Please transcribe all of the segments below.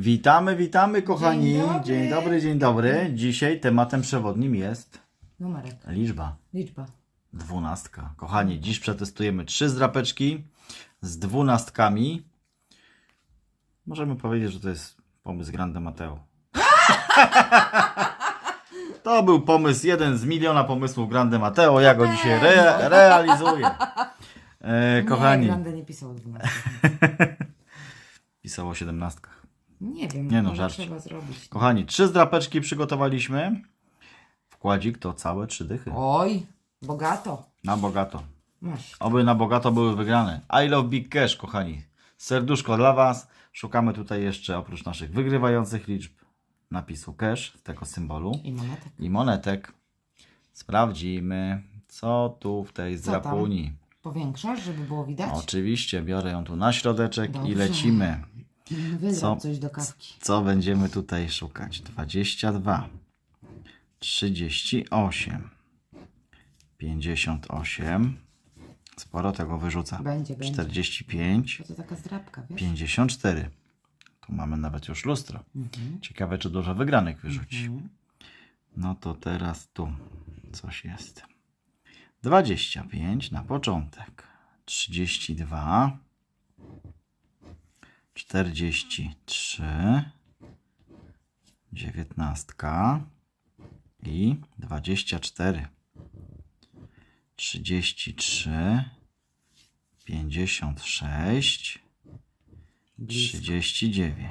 Witamy, witamy kochani. Dzień dobry. dzień dobry, dzień dobry. Dzisiaj tematem przewodnim jest Numerek, liczba liczba. dwunastka. Kochani, dziś przetestujemy trzy zdrapeczki z dwunastkami. Możemy powiedzieć, że to jest pomysł Grande Mateo. To był pomysł, jeden z miliona pomysłów Grande Mateo. Ja go dzisiaj re realizuję. E, kochani, Nie, Grande nie pisał o 12. pisało o siedemnastkach. Nie wiem, Nie no, może trzeba zrobić. Kochani, trzy zdrapeczki przygotowaliśmy. Wkładzik to całe trzy dychy. Oj, bogato. Na bogato. Masz. Oby na bogato były wygrane. I love big cash, kochani. Serduszko dla Was. Szukamy tutaj jeszcze oprócz naszych wygrywających liczb napisu cash, tego symbolu I monetek. i monetek. Sprawdzimy, co tu w tej zdrapuni. Powiększasz, żeby było widać? Oczywiście, biorę ją tu na środeczek i Dobrze. lecimy. Co? coś do kawki. Co będziemy tutaj szukać? 22, 38, 58. Sporo tego wyrzuca. Będzie, będzie. 45, To, to taka zdrabka, wiesz? 54. Tu mamy nawet już lustro. Mhm. Ciekawe, czy dużo wygranych wyrzuci. Mhm. No to teraz tu coś jest. 25 na początek. 32. 43. 19. I 24. 33. 56. Blisko. 39.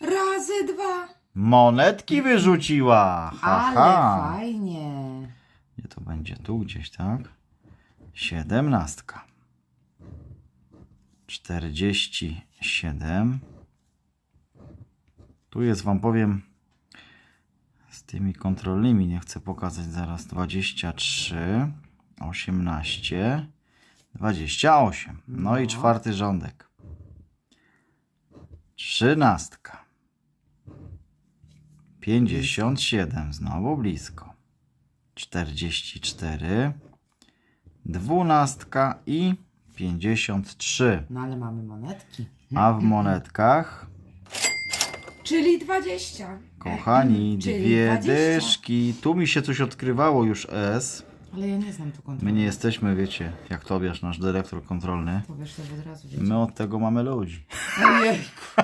Razy dwa. Monetki wyrzuciła! Ha, Ale ha. fajnie. Gdzie to będzie? Tu gdzieś, tak? Siedemnastka. Czterdzieści siedem. Tu jest, wam powiem, z tymi kontrolnymi, nie chcę pokazać zaraz, 23, 18, 28. No i No. czwarty rządek. Trzynastka. 57, znowu blisko. 44, dwunastka i 53. No ale mamy monetki. A w monetkach, Czyli 20. kochani, Czyli dwie 20. dyszki. Tu mi się coś odkrywało już S. Ale ja nie znam tu kontroli. My nie jesteśmy, wiecie, jak Tobiasz, nasz dyrektor kontrolny. To wiesz sobie od razu, dzieci. My od tego mamy ludzi. Jej.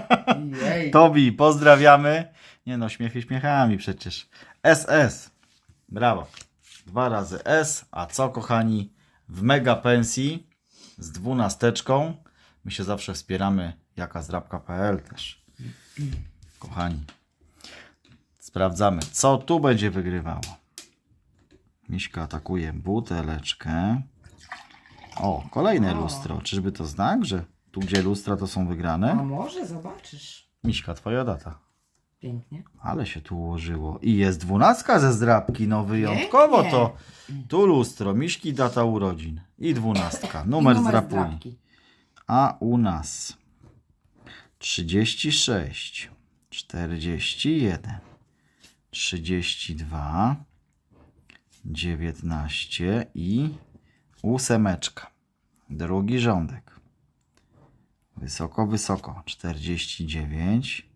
Tobi, pozdrawiamy. Nie no, śmiechy śmiechami przecież. SS. Brawo. Dwa razy S. A co, kochani? W mega pensji z dwunasteczką. My się zawsze wspieramy jaka zdrabka.pl też. Kochani. Sprawdzamy, co tu będzie wygrywało. Miśka atakuje buteleczkę. O, kolejne O. lustro. Czyżby to znak, że tu gdzie lustra to są wygrane? A może zobaczysz. Miśka, twoja data. Pięknie. Ale się tu ułożyło. I jest dwunastka ze zdrabki, no wyjątkowo Pięknie. to. Tu lustro, miśki, data urodzin. I dwunastka, numer, I numer zdrapuni. zdrabki. A u nas 36, 41, 32, 19 i ósemeczka. Drugi rządek. Wysoko, wysoko. 49,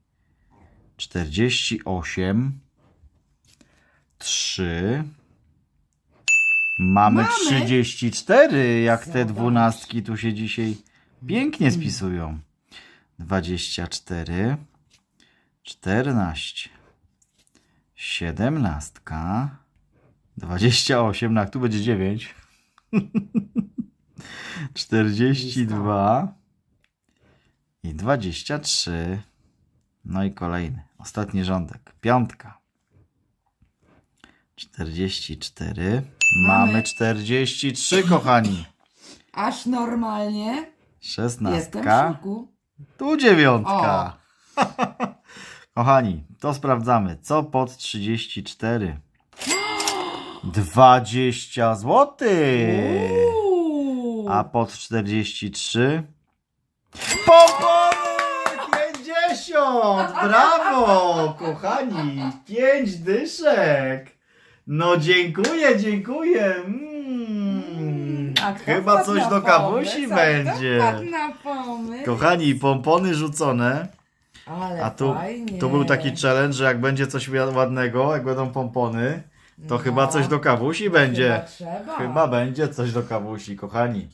48, 3. Mamy, Mamy. 34, jak te Zobacz. dwunastki tu się dzisiaj pięknie spisują. 24, 14, 17, 28, no jak tu będzie 9, 42 i 23. No i kolejny, ostatni rządek, piątka. 44. Mamy, Mamy. 43, kochani. Aż normalnie jestem w 16. szoku. Tu dziewiątka. Kochani, to sprawdzamy. Co pod 34? 20 zł. Uuu. A pod 43? Popony! 50! Brawo, kochani! 5 dyszek! No dziękuję, dziękuję. Mm. Kto Chyba wpadł coś na do kawusi pomysł? Będzie. Wpadł na pomysł? Kochani, pompony rzucone. Ale A tu, fajnie. tu był taki challenge, że jak będzie coś wi- ładnego, jak będą pompony, to No. chyba coś do kawusi będzie. Chyba trzeba. Chyba będzie coś do kawusi, kochani.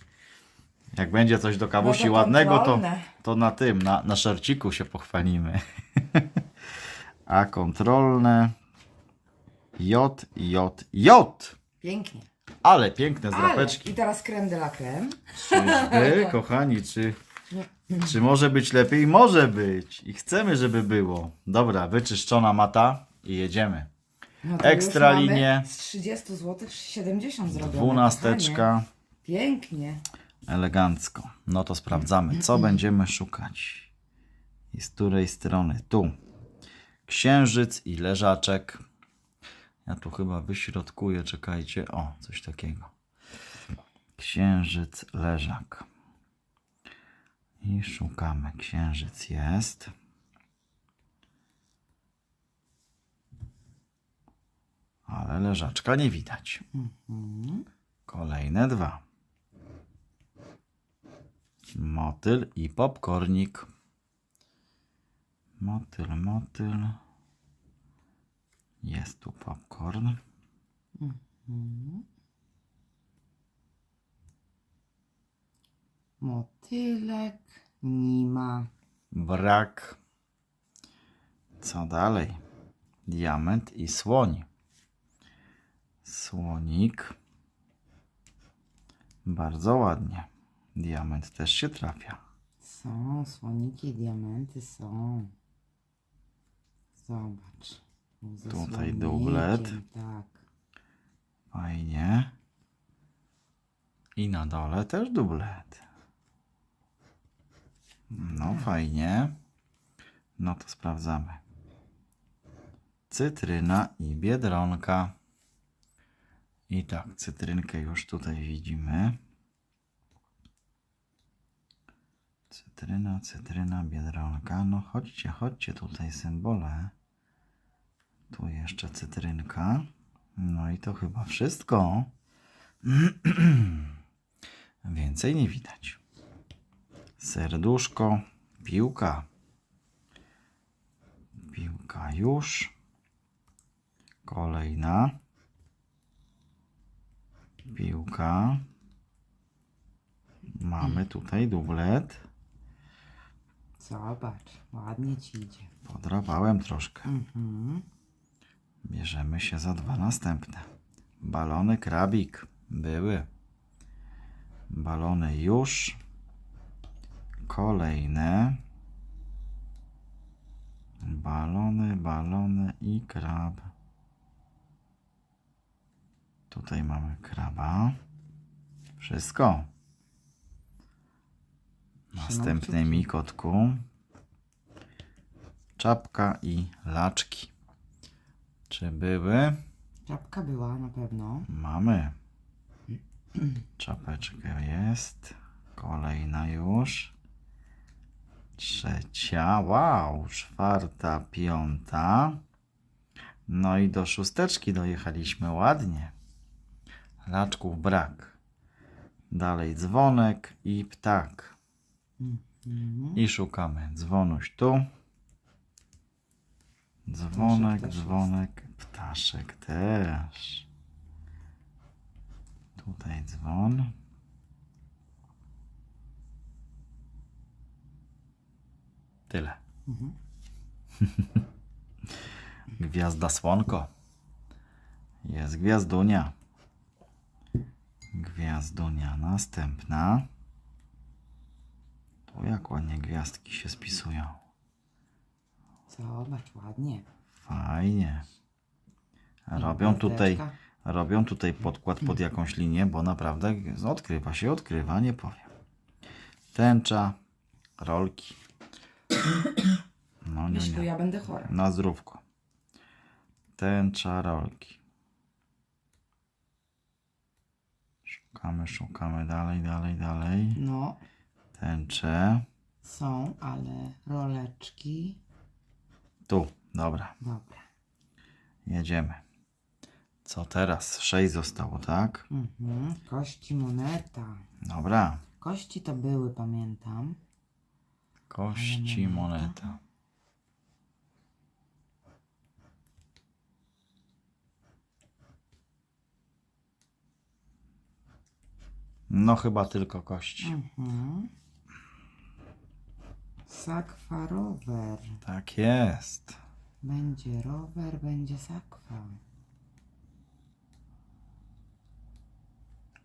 Jak będzie coś do kawusi No ładnego, to, to na tym, na, na szerciku się pochwalimy. A kontrolne J, J, J. Pięknie. Ale piękne Ale, zdrapeczki. I teraz creme de la creme. Czyżby, kochani, czy, czy może być lepiej? Może być. I chcemy, żeby było. Dobra, wyczyszczona mata i jedziemy. No to Ekstra już mamy linie. Z 30 zł 70 zrobione. Dwunasteczka. kochanie. Pięknie. Elegancko. No to sprawdzamy, co będziemy szukać. I z której strony? Tu. Księżyc i leżaczek. Ja tu chyba wyśrodkuję, czekajcie. O, coś takiego. Księżyc, leżak. I szukamy. Księżyc jest. Ale leżaczka nie widać. Kolejne dwa. Motyl i popcornik. Motyl, motyl. Jest tu popcorn. Motylek nie ma. Brak. Co dalej? Diament i słoń. Słonik. Bardzo ładnie. Diament też się trafia. Są słoniki, diamenty są. Zobacz. Ze Tutaj dublet. Tak. Fajnie. I na dole też dublet. No fajnie. No to sprawdzamy. Cytryna i biedronka. I tak, cytrynkę już tutaj widzimy. Cytryna, cytryna, biedronka. No chodźcie, chodźcie tutaj symbole. Tu jeszcze cytrynka. No i to chyba wszystko. Więcej nie widać. Serduszko, piłka. Piłka już. Kolejna. Piłka. Mamy tutaj dublet. Zobacz, ładnie ci idzie. Podrapałem troszkę. Mhm. Bierzemy się za dwa następne. Balony krabik. Były. Balony już. Kolejne. Balony, balony i krab. Tutaj mamy kraba. Wszystko. Następny mi kotku. Czapka i laczki. Czy były? Czapka była na pewno. Mamy. Czapeczka jest. Kolejna już. Trzecia. Wow. Czwarta, piąta. No i do szósteczki dojechaliśmy ładnie. Laczków brak. Dalej dzwonek i ptak. Mhm. I szukamy. Dzwonuś tu. Dzwonek, jest. dzwonek, ptaszek też. Tutaj dzwon. Tyle. Mhm. Gwiazda słonko. Jest gwiazdunia. Gwiazdunia następna. Tu jak ładnie gwiazdki się spisują. Zobacz, ładnie. Fajnie. Robią tutaj, robią tutaj podkład pod jakąś linię, bo naprawdę odkrywa się, odkrywa, nie powiem. Tęcza, rolki. No nie, Wiesz, to nie. ja będę chora. Na zdrówko. Tęcza, rolki. Szukamy, szukamy dalej, dalej, dalej. No, tęcze. Są, ale roleczki. Tu, dobra. Dobra. Jedziemy. Co teraz? Sześć zostało, tak? Mhm. Kości moneta. Dobra. Kości to były, pamiętam. Kości moneta. No chyba tylko kości. Mhm. Sakwa rower. Tak jest. Będzie rower, będzie sakwa.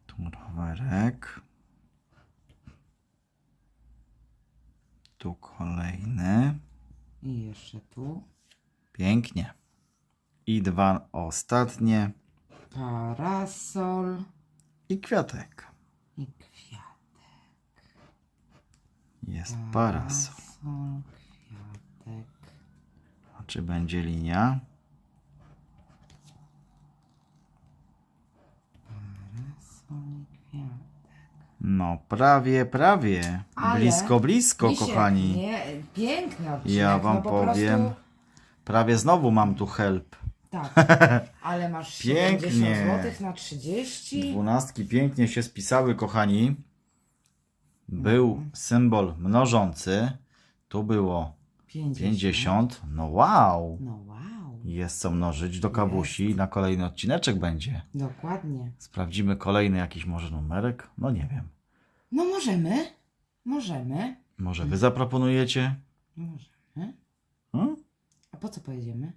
Tu rowerek. Tu kolejny. I jeszcze tu Pięknie. I dwa ostatnie. parasol I kwiatek. i kwiat. Jest parasol. Parasol, kwiatek. A czy będzie linia? Parasol i kwiat. No prawie, prawie. Ale Blisko, blisko, Misiek, kochani. Nie, piękny odcinek. Ja wam no po powiem. Prostu, Prawie znowu mam tu help. tak, ale masz Pięknie. 70 zł na 30. Dwunastki pięknie się spisały, kochani. Był symbol mnożący. Tu było 50. 50. No wow. No wow, Jest co mnożyć do kabusi. Na kolejny odcineczek będzie. dokładnie. Sprawdzimy kolejny jakiś może numerek. No nie wiem. No możemy, możemy, Może wy zaproponujecie? możemy. Hmm? A po co pojedziemy?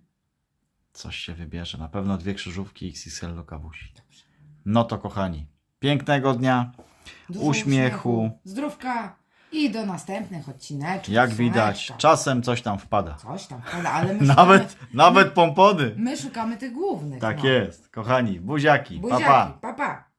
Coś się wybierze. Na pewno dwie krzyżówki XXL do kabusi. Dobrze. No to kochani. Pięknego dnia. Dużo Uśmiechu. Zdrówka i do następnych odcineczków. Jak widać, Słoneczka. czasem coś tam wpada. Coś tam, ale- ale my Nawet, szukamy, nawet pompony. my szukamy tych głównych. Tak no. jest. Kochani, buziaki. Buziaki, pa. pa pa.